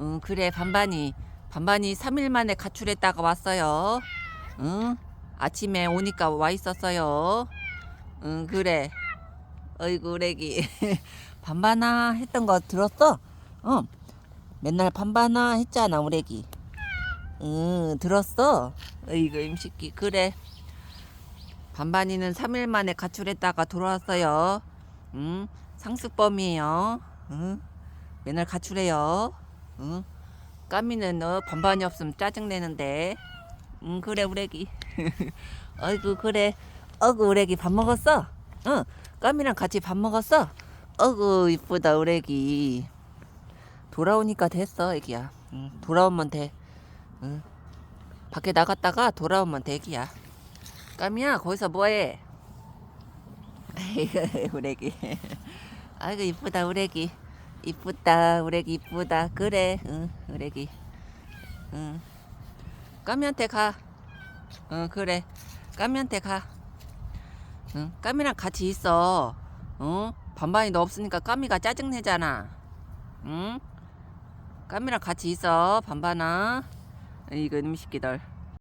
응 그래 반반이 반반이 3일 만에 가출했다가 왔어요. 응 아침에 오니까 와 있었어요. 응 그래. 어이구 우레기 반반아 했던 거 들었어? 응 맨날 반반아 했잖아 우레기. 응 들었어? 어이구 임식기 그래. 반반이는 3일 만에 가출했다가 돌아왔어요. 응 상습범이에요. 응 맨날 가출해요. 응 까미는 너 반반이 없으면 짜증내는데. 응 그래 우레기. 어이구 그래. 어구 우레기 밥 먹었어? 응 까미랑 같이 밥 먹었어? 어구 이쁘다 우레기. 돌아오니까 됐어 애기야. 응 돌아오면 돼. 응 밖에 나갔다가 돌아오면 대기야. 까미야 거기서 뭐해? 아이고 우레기. 아이고 이쁘다 우레기. 이쁘다 우레기 이쁘다. 그래 응 우레기 응. 까미한테 가 응 그래. 까미한테 가응 까미랑 같이 있어. 응? 반반이 너 없으니까 까미가 짜증내잖아. 응? 까미랑 같이 있어 반반아. 이거 음식기들